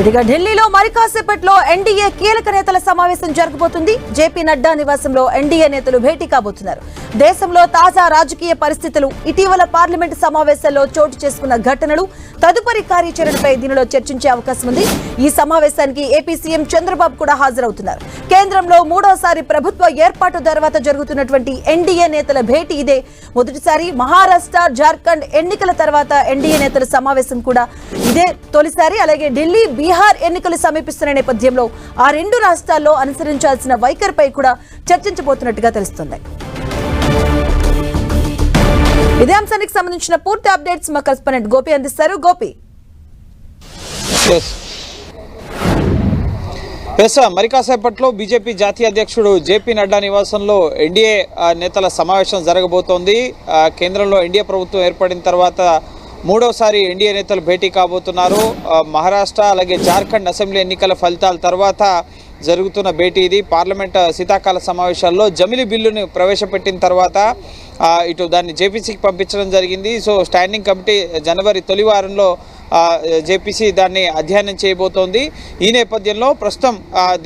ఇదిగా ఢిల్లీలో మరి కాసేపట్లో ఎన్డీఏ కీలక నేతల సమావేశం జరగబోతుంది. జేపీ నడ్డా నివాసంలో ఎన్డీఏ నేతలు భేటీ కాబోతున్నారు. దేశంలో తాజా రాజకీయ పరిస్థితులు ఇటీవల పార్లమెంటు సమావేశాల్లో చోటు చేసుకున్న ఘటనలు తదుపరి కార్యాచరణపై దీనిలో చర్చించే అవకాశం ఉంది. ఈ సమావేశానికి ఏపీ సీఎం చంద్రబాబు కూడా హాజరవుతున్నారు. కేంద్రంలో మూడోసారి ప్రభుత్వ ఏర్పాటు తర్వాత జరుగుతున్నటువంటి ఎన్డీఏ నేతల భేటీ ఇదే. మొదటిసారి మహారాష్ట్ర జార్ఖండ్ ఎన్నికల తర్వాత ఎన్డీఏ నేతల సమావేశం కూడా ఇదే తొలిసారి అలాగే ఢిల్లీ బీహార్ ఎన్నికలు సమీపిస్తున్న నేపథ్యంలో ఆ రెండు రాష్ట్రాల్లో అనుసరించాల్సిన వైఖరిపై కూడా చర్చించబోతున్నట్టుగా తెలుస్తుంది. ఇదే అంశానికి సంబంధించిన పూర్తి అప్డేట్స్ మా కరెస్పాండెంట్ గోపి అందిస్తారు. గోపి. ఎస్ ఎస్ మరి కాసేపట్లో బీజేపీ జాతీయ అధ్యక్షుడు జేపీ నడ్డా నివాసంలో ఎన్డీఏ నేతల సమావేశం జరగబోతోంది. కేంద్రంలో ఎన్డీఏ ప్రభుత్వం ఏర్పడిన తర్వాత మూడోసారి ఎన్డీఏ నేతలు భేటీ కాబోతున్నారు. మహారాష్ట్ర అలాగే జార్ఖండ్ అసెంబ్లీ ఎన్నికల ఫలితాల తర్వాత జరుగుతున్న భేటీ ఇది. పార్లమెంట్ శీతాకాల సమావేశాల్లో జమిలి బిల్లును ప్రవేశపెట్టిన తర్వాత ఇటు దాన్ని జేపీసీకి పంపించడం జరిగింది. సో స్టాండింగ్ కమిటీ జనవరి తొలి వారంలో జేపీసీ దాన్ని అధ్యయనం చేయబోతోంది. ఈ నేపథ్యంలో ప్రస్తుతం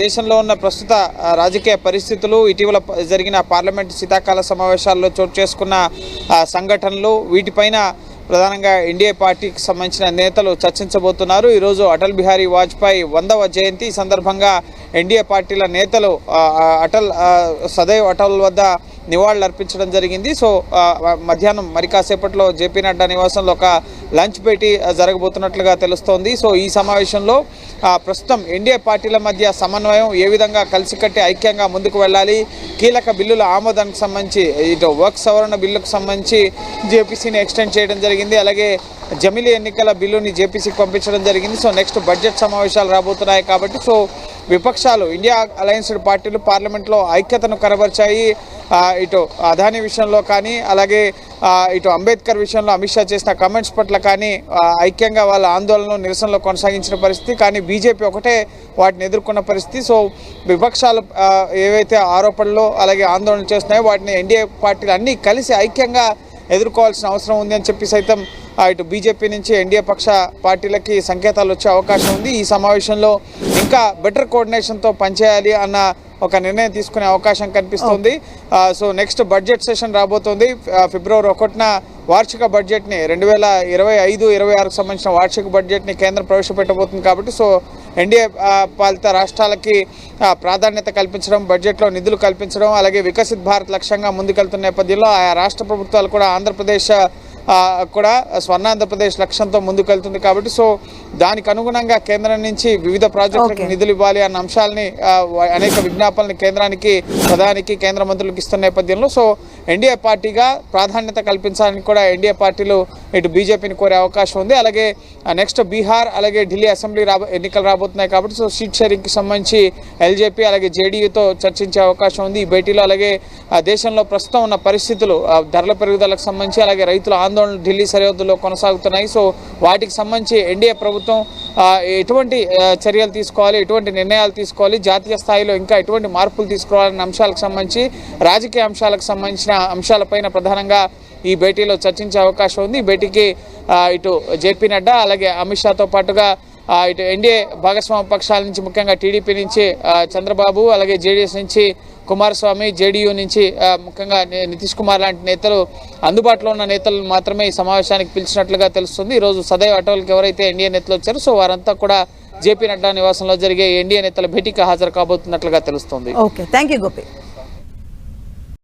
దేశంలో ఉన్న ప్రస్తుత రాజకీయ పరిస్థితులు ఇటీవల జరిగిన పార్లమెంటు శీతాకాల సమావేశాల్లో చోటు చేసుకున్న సంఘటనలు వీటిపైన ప్రధానంగా ఎన్డీఏ పార్టీకి సంబంధించిన నేతలు చర్చించబోతున్నారు. ఈరోజు అటల్ బిహారీ వాజ్పేయి వందవ జయంతి సందర్భంగా ఎన్డీఏ పార్టీల నేతలు అటల్ సదైవ్ అటల్ వద్ద నివాళులు అర్పించడం జరిగింది. సో మధ్యాహ్నం మరి కాసేపట్లో జేపీ నడ్డా నివాసంలో ఒక లంచ్ పెట్టి జరగబోతున్నట్లుగా తెలుస్తోంది. సో ఈ సమావేశంలో ప్రస్తుతం ఎన్డీఏ పార్టీల మధ్య సమన్వయం ఏ విధంగా కలిసికట్టి ఐక్యంగా ముందుకు వెళ్ళాలి? కీలక బిల్లుల ఆమోదానికి సంబంధించి ఇటు వర్క్ సవరణ బిల్లుకు సంబంధించి జేపీసీని ఎక్స్టెండ్ చేయడం జరిగింది. అలాగే జమిలీ ఎన్నికల బిల్లుని జేపీసీకి పంపించడం జరిగింది. సో నెక్స్ట్ బడ్జెట్ సమావేశాలు రాబోతున్నాయి కాబట్టి సో విపక్షాలు ఇండియా అలయన్స్డ్ పార్టీలు పార్లమెంట్లో ఐక్యతను కనబరిచాయి. ఇటు అదాని విషయంలో కానీ అలాగే ఇటు అంబేద్కర్ విషయంలో అమిత్ షా చేసిన కమెంట్స్ పట్ల కానీ ఐక్యంగా వాళ్ళ ఆందోళనలు నిరసనలో కొనసాగించిన పరిస్థితి కానీ బీజేపీ ఒకటే వాటిని ఎదుర్కొన్న పరిస్థితి. సో విపక్షాలు ఏవైతే ఆరోపణలు అలాగే ఆందోళనలు చేస్తున్నాయో వాటిని ఎన్డీఏ పార్టీలు అన్నీ కలిసి ఐక్యంగా ఎదుర్కోవాల్సిన అవసరం ఉంది అని చెప్పి సైతం ఇటు బీజేపీ నుంచి ఎన్డీఏ పక్ష పార్టీలకి సంకేతాలు వచ్చే అవకాశం ఉంది. ఈ సమావేశంలో ఇంకా బెటర్ కోఆర్డినేషన్తో పనిచేయాలి అన్న ఒక నిర్ణయం తీసుకునే అవకాశం కనిపిస్తుంది. సో నెక్స్ట్ బడ్జెట్ సెషన్ రాబోతోంది. ఫిబ్రవరి ఒకటిన వార్షిక బడ్జెట్ని రెండు వేల ఇరవై ఐదు ఇరవై ఆరుకు సంబంధించిన వార్షిక బడ్జెట్ని కేంద్రం ప్రవేశపెట్టబోతుంది కాబట్టి సో ఎన్డీఏ పాలిత రాష్ట్రాలకి ప్రాధాన్యత కల్పించడం బడ్జెట్లో నిధులు కల్పించడం అలాగే వికసిత్ భారత్ లక్ష్యంగా ముందుకెళ్తున్న నేపథ్యంలో ఆయా రాష్ట్ర ప్రభుత్వాలు కూడా ఆంధ్రప్రదేశ్ కూడా స్వర్ణాంధ్రప్రదేశ్ లక్ష్యంతో ముందుకెళ్తుంది కాబట్టి సో దానికి అనుగుణంగా కేంద్రం నుంచి వివిధ ప్రాజెక్టులకు. నిధులు ఇవ్వాలి అన్న అంశాలని అనేక విజ్ఞాపనలు కేంద్రానికి ప్రధానికి కేంద్ర మంత్రులకు ఇస్తున్న నేపథ్యంలో. సో ఎన్డీఏ పార్టీగా ప్రాధాన్యత కల్పించాలని కూడా ఎన్డీఏ పార్టీలు ఇటు బీజేపీని కోరే అవకాశం ఉంది. అలాగే నెక్స్ట్ బీహార్ అలాగే ఢిల్లీ అసెంబ్లీ రాబో ఎన్నికలు రాబోతున్నాయి కాబట్టి సో సీట్ షేరింగ్కి సంబంధించి ఎల్జేపీ అలాగే జేడీయూతో చర్చించే అవకాశం ఉంది. ఈ భేటీలో అలాగే ఆ, దేశంలో ప్రస్తుతం ఉన్న పరిస్థితులు ధరల పెరుగుదలకు సంబంధించి అలాగే రైతుల ఆందోళనలు ఢిల్లీ సరిహద్దులో కొనసాగుతున్నాయి. సో వాటికి సంబంధించి ఎన్డీఏ ప్రభుత్వం ప్రభుత్వం ఎటువంటి చర్యలు తీసుకోవాలి ఎటువంటి నిర్ణయాలు తీసుకోవాలి జాతీయ స్థాయిలో ఇంకా ఎటువంటి మార్పులు తీసుకోవాలన్న అంశాలకు సంబంధించి రాజకీయ అంశాలకు సంబంధించిన అంశాలపైన ప్రధానంగా ఈ భేటీలో చర్చించే అవకాశం ఉంది. ఈ భేటీకి ఇటు జేపీ నడ్డా అలాగే అమిత్ షాతో పాటుగా ఇటు ఎన్డీఏ భాగస్వామ్య పక్షాల నుంచి ముఖ్యంగా టీడీపీ నుంచి చంద్రబాబు అలాగే జేడీఎస్ నుంచి కుమారస్వామి జేడీయూ నుంచి ముఖ్యంగా నితీష్ కుమార్ లాంటి నేతలు అందుబాటులో ఉన్న నేతలు మాత్రమే ఈ సమావేశానికి పిలిచినట్లుగా తెలుస్తుంది. ఈరోజు సదైవ అటోల్కి ఎవరైతే ఎన్డీఏ నేతలు వచ్చారో సో వారంతా కూడా జేపీ నడ్డా నివాసంలో జరిగే ఎన్డీఏ నేతల భేటీకి హాజరు కాబోతున్నట్లుగా తెలుస్తుంది. ఓకే. Thank you Gopi.